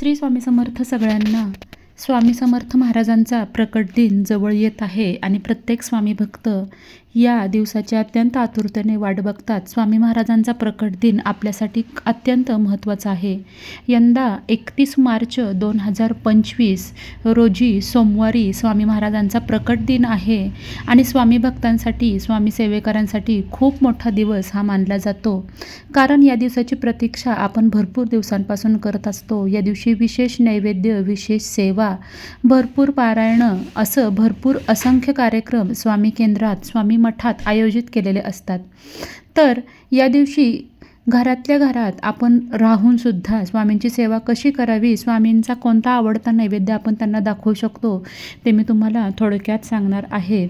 श्री स्वामी समर्थ सगळ्यांना. स्वामी समर्थ महाराजांचा प्रकट दिन जवळ येत आहे आणि प्रत्येक स्वामी भक्त या दिवसाची अत्यंत आतुरतेने वाट बघतात स्वामी महाराजांचा प्रकट दिन आपल्यासाठी अत्यंत महत्त्वाचा आहे. यंदा एकतीस मार्च दोन हजार पंचवीस रोजी सोमवारी स्वामी महाराजांचा प्रकट दिन आहे आणि स्वामी भक्तांसाठी स्वामी सेवेकरांसाठी खूप मोठा दिवस हा मानला जातो. कारण या दिवसाची प्रतीक्षा आपण भरपूर दिवसांपासून करत असतो. या दिवशी विशेष नैवेद्य विशेष सेवा भरपूर पारायणं असं भरपूर असंख्य कार्यक्रम स्वामी केंद्रात स्वामी मठात आयोजित केलेले असतात. तर या दिवशी घरातल्या घरात आपण राहूनसुद्धा स्वामींची सेवा कशी करावी स्वामींचा कोणता आवडता नैवेद्य आपण त्यांना दाखवू शकतो ते मी तुम्हाला थोडक्यात सांगणार आहे.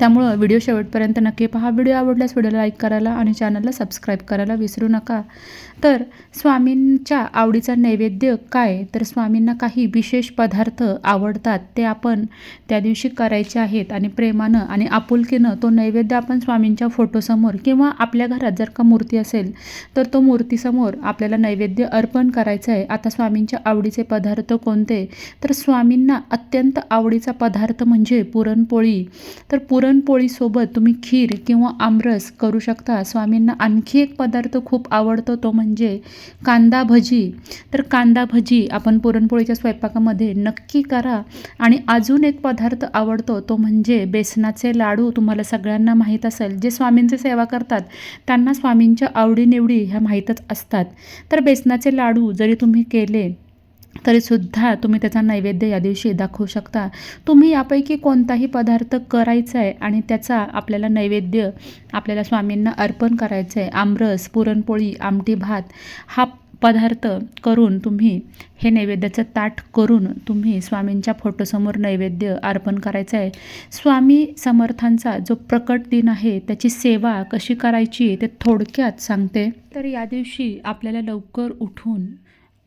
त्यामुळं व्हिडिओ शेवटपर्यंत नक्की पहा. व्हिडिओ आवडल्यास व्हिडिओला लाईक करायला आणि चॅनलला सबस्क्राईब करायला विसरू नका. तर स्वामींच्या आवडीचा नैवेद्य काय? तर स्वामींना काही विशेष पदार्थ आवडतात ते आपण त्या दिवशी करायचे आहेत आणि प्रेमानं आणि आपुलकीनं तो नैवेद्य आपण स्वामींच्या फोटोसमोर किंवा आपल्या घरात जर का मूर्ती असेल तर तो मूर्तीसमोर आपल्याला नैवेद्य अर्पण करायचं आहे. आता स्वामींच्या आवडीचे पदार्थ कोणते? तर स्वामींना अत्यंत आवडीचा पदार्थ म्हणजे पुरणपोळी. तर पुरण पुरणपोळीसोबत तुम्ही खीर किंवा आमरस करू शकता. स्वामींना आणखी एक पदार्थ खूप आवडतो तो म्हणजे कांदा भजी. तर कांदा भजी आपण पुरणपोळीच्या स्वयंपाकामध्ये नक्की करा. आणि अजून एक पदार्थ आवडतो तो म्हणजे बेसनाचे लाडू. तुम्हाला सगळ्यांना माहीत असेल जे स्वामींची सेवा करतात त्यांना स्वामींच्या आवडीनिवडी ह्या माहीतच असतात. तर बेसनाचे लाडू जरी तुम्ही केले तरीसुद्धा तुम्ही त्याचा नैवेद्य या दिवशी दाखवू शकता. तुम्ही यापैकी कोणताही पदार्थ करायचा आहे आणि त्याचा आपल्याला नैवेद्य आपल्याला स्वामींना अर्पण करायचं आहे आमरस पुरणपोळी आमटी भात हा पदार्थ करून तुम्ही हे नैवेद्याचं ताट करून तुम्ही स्वामींच्या फोटोसमोर नैवेद्य अर्पण करायचं आहे स्वामी समर्थांचा जो प्रकट दिन आहे त्याची सेवा कशी करायची ते थोडक्यात सांगते. तर या दिवशी आपल्याला लवकर उठून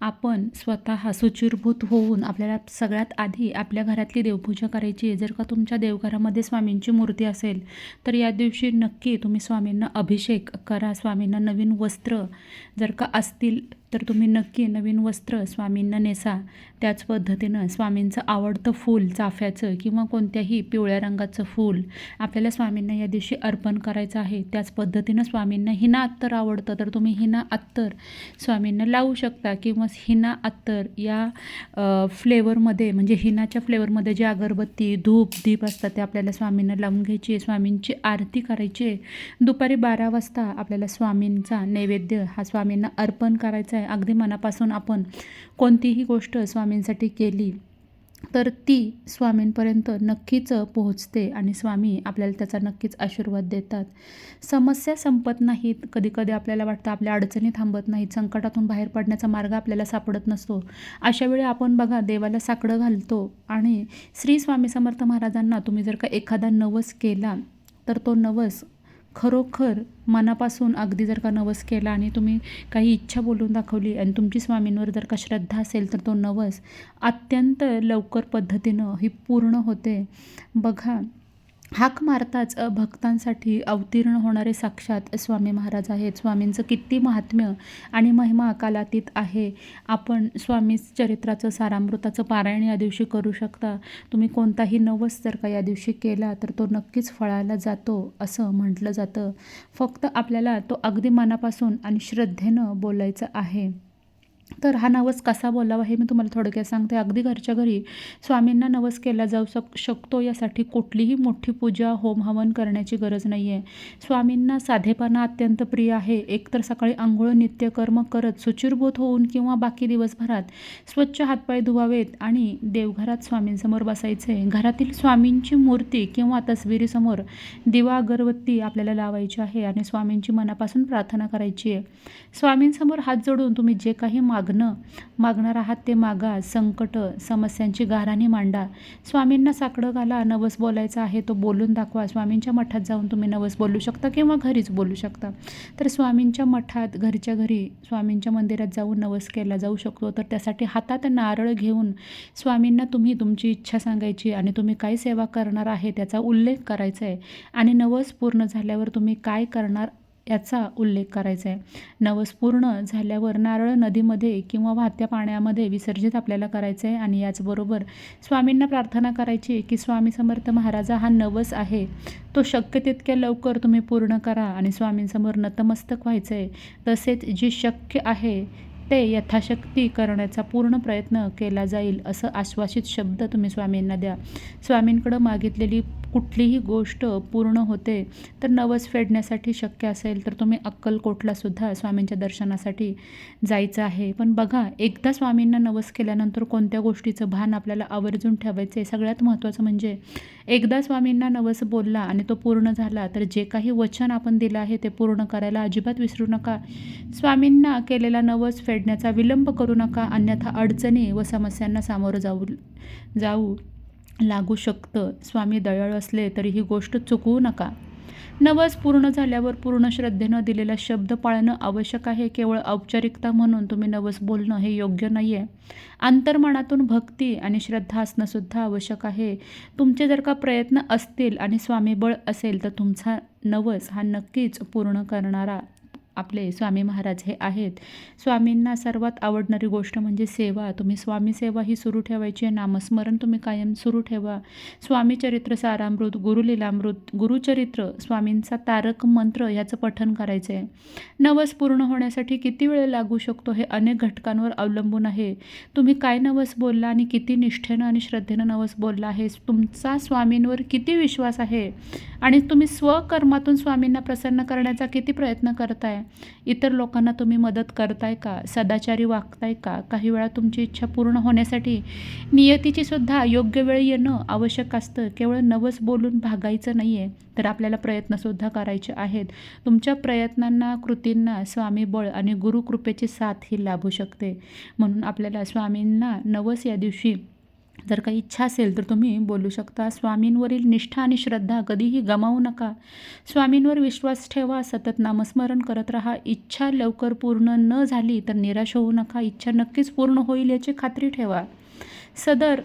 आपण स्वतः सुचिरभूत होऊन आपल्याला सगळ्यात आधी आपल्या घरातली देवपूजा करायची आहे. जर का तुमच्या देवघरामध्ये स्वामींची मूर्ती असेल तर या दिवशी नक्की तुम्ही स्वामींना अभिषेक करा स्वामींना नवीन वस्त्र जर का असतील तर तुम्ही नक्की नवीन वस्त्र स्वामींना नेसा त्याच पद्धतीनं स्वामींचं आवडतं फूल चाफ्याचं किंवा कोणत्याही पिवळ्या रंगाचं फूल आपल्याला स्वामींना या दिवशी अर्पण करायचं आहे. त्याच पद्धतीनं स्वामींना हिना अत्तर आवडतं. तर तुम्ही हिना अत्तर स्वामींना लावू शकता किंवा हिना अत्तर या फ्लेवरमध्ये म्हणजे हिनाच्या फ्लेवरमध्ये जे अगरबत्ती धूप दीप असतात ते आपल्याला स्वामींना लावून घ्यायची आहे स्वामींची आरती करायची. आहे दुपारी बारा वाजता आपल्याला स्वामींचा नैवेद्य हा स्वामींना अर्पण करायचा आहे. अगदी मनापासून आपण कोणतीही गोष्ट स्वामींसाठी केली तर ती स्वामींपर्यंत नक्कीच पोहोचते आणि स्वामी आपल्याला त्याचा नक्कीच आशीर्वाद देतात. समस्या संपत नाहीत कधी कधी आपल्याला वाटतं आपल्या अडचणी थांबत नाहीत संकटातून बाहेर पडण्याचा मार्ग आपल्याला सापडत नसतो. अशा वेळी आपण बघा देवाला साकडं घालतो आणि श्री स्वामी समर्थ महाराजांना तुम्ही जर का एखादा नवस केला तर तो नवस खरोखर मनापासून अगदी जर का नवस केला आणि तुम्ही काही इच्छा बोलून दाखवली आणि तुमची स्वामींवर जर का श्रद्धा असेल तर तो नवस अत्यंत लवकर पद्धतीनं ही पूर्ण होते. बघा हाक मारताच भक्तांसाठी अवतीर्ण होणारे साक्षात स्वामी महाराज आहेत. स्वामींचं किती महात्म्य आणि महिमा अकालातीत आहे. आपण स्वामी चरित्राचं सारामृताचं पारायण या दिवशी करू शकता. तुम्ही कोणताही नवस जर का या दिवशी केला तर तो नक्कीच फळायला जातो असं म्हटलं जातं. फक्त आपल्याला तो अगदी मनापासून आणि श्रद्धेनं बोलायचं आहे. तर हा नवस कसा बोलावा हे मी तुम्हाला थोडक्यात सांगते. अगदी घरच्या घरी स्वामींना नवस केला जाऊ शक शकतो यासाठी कुठलीही मोठी पूजा होम हवन करण्याची गरज नाही आहे स्वामींना साधेपणा अत्यंत प्रिय आहे. एकतर सकाळी आंघोळ नित्यकर्म करत सुचिरभूत होऊन किंवा बाकी दिवसभरात स्वच्छ हातपाय धुवावेत आणि देवघरात स्वामींसमोर बसायचे. घरातील स्वामींची मूर्ती किंवा तस्वीरीसमोर दिवा अगरबत्ती आपल्याला लावायची आहे आणि स्वामींची मनापासून प्रार्थना करायची आहे. स्वामींसमोर हात जोडून तुम्ही जे काही मागणं. मागणार आहात ते मागा संकट समस्यांची गाराणी मांडा. स्वामींना साकडं घाला नवस बोलायचा आहे तो बोलून दाखवा. स्वामींच्या मठात जाऊन तुम्ही नवस बोलू शकता किंवा घरीच बोलू शकता. तर स्वामींच्या मठात घरच्या घरी स्वामींच्या मंदिरात जाऊन नवस केला जाऊ शकतो. तर त्यासाठी हातात नारळ घेऊन स्वामींना तुम्ही तुमची इच्छा सांगायची आणि तुम्ही काय सेवा करणार आहे त्याचा उल्लेख करायचा आहे आणि नवस पूर्ण झाल्यावर तुम्ही काय करणार याचा उल्लेख करायचा आहे. नवस पूर्ण झाल्यावर नारळ नदीमध्ये किंवा वाहत्या पाण्यामध्ये विसर्जित आपल्याला करायचं आहे आणि याचबरोबर स्वामींना प्रार्थना करायची की स्वामी समर्थ महाराजा हा नवस आहे. तो शक्य तितक्या लवकर तुम्ही पूर्ण करा आणि स्वामींसमोर नतमस्तक व्हायचं आहे. तसेच जे शक्य आहे ते यथाशक्ती करण्याचा पूर्ण प्रयत्न केला जाईल असं आश्वासित शब्द तुम्ही स्वामींना द्या. स्वामींकडं मागितलेली कुठलीही गोष्ट पूर्ण होते तर नवस फेडण्यासाठी शक्य असेल तर तुम्ही अक्कलकोटलासुद्धा स्वामींच्या दर्शनासाठी जायचं आहे. पण बघा एकदा स्वामींना नवस केल्यानंतर कोणत्या गोष्टीचं भान आपल्याला आवर्जून ठेवायचं आहे सगळ्यात महत्त्वाचं म्हणजे एकदा स्वामींना नवस बोलला आणि तो पूर्ण झाला तर जे काही वचन आपण दिलं आहे ते पूर्ण करायला अजिबात विसरू नका. स्वामींना केलेला नवस फेडण्याचा विलंब करू नका अन्यथा अडचणी व समस्यांना सामोरं जाऊ जाऊ लागू शकतं. स्वामी दयाळू असले तरी ही गोष्ट चुकवू नका. नवस पूर्ण झाल्यावर पूर्ण श्रद्धेनं दिलेला शब्द पाळणं आवश्यक आहे. केवळ औपचारिकता म्हणून तुम्ही नवस बोलणं हे योग्य नाही आहे अंतर्मनातून भक्ती आणि श्रद्धा असणंसुद्धा आवश्यक आहे. तुमचे जर का प्रयत्न असतील आणि स्वामीबळ असेल तर तुमचा नवस हा नक्कीच पूर्ण करणारा आपले स्वामी महाराज हे आहेत. स्वामींना सर्वात आवडणारी गोष्ट म्हणजे सेवा. तुम्ही स्वामी सेवा ही सुरू ठेवायची आहे नामस्मरण तुम्ही कायम सुरू ठेवा. स्वामी चरित्र सारामृत गुरुलीलामृत गुरुचरित्र स्वामींचा तारक मंत्र ह्याचं पठन करायचं आहे नवस पूर्ण होण्यासाठी किती वेळ लागू शकतो हे अनेक घटकांवर अवलंबून आहे. तुम्ही काय नवस बोलला आणि किती निष्ठेनं आणि श्रद्धेनं नवस बोलला आहे तुमचा स्वामींवर किती विश्वास आहे? आणि तुम्ही स्वकर्मातून स्वामींना प्रसन्न करण्याचा किती प्रयत्न करताय? इतर लोकांना तुम्ही मदत करताय का? सदाचारी वागताय का? काही वेळा तुमची इच्छा पूर्ण होण्यासाठी नियतीची सुद्धा योग्य वेळ येणं आवश्यक असतं. केवळ नवस बोलून भागायचं नाही आहे तर आपल्याला प्रयत्नसुद्धा करायचे आहेत. तुमच्या प्रयत्नांना कृतींना स्वामी बळ आणि गुरुकृपेची साथ ही लाभू शकते. म्हणून आपल्याला स्वामींना नवस या दिवशी जर काही इच्छा असेल तर तुम्ही बोलू शकता स्वामींवरील निष्ठा आणि श्रद्धा कधीही गमावू नका. स्वामींवर विश्वास ठेवा सतत नामस्मरण करत राहा. इच्छा लवकर पूर्ण न झाली तर निराश होऊ नका. इच्छा नक्कीच पूर्ण होईल याची खात्री ठेवा. सदर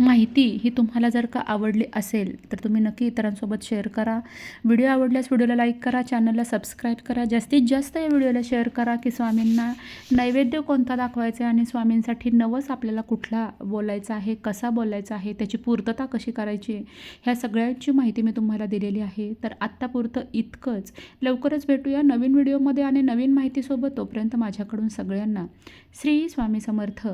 माहिती ही तुम्हाला जर का आवडली असेल तर तुम्ही नक्की इतरांसोबत शेअर करा. व्हिडिओ आवडल्यास व्हिडिओला लाईक करा चॅनलला सबस्क्राईब करा. जास्तीत जास्त या व्हिडिओला शेअर करा की स्वामींना नैवेद्य कोणता दाखवायचा आहे आणि स्वामींसाठी नवस आपल्याला कुठला बोलायचा आहे कसा बोलायचा आहे त्याची पूर्तता कशी करायची ह्या सगळ्यांची माहिती मी तुम्हाला दिलेली आहे. तर आत्तापुरतं इतकंच. लवकरच भेटूया नवीन व्हिडिओमध्ये आणि नवीन माहितीसोबत. तोपर्यंत माझ्याकडून सगळ्यांना श्री स्वामी समर्थ.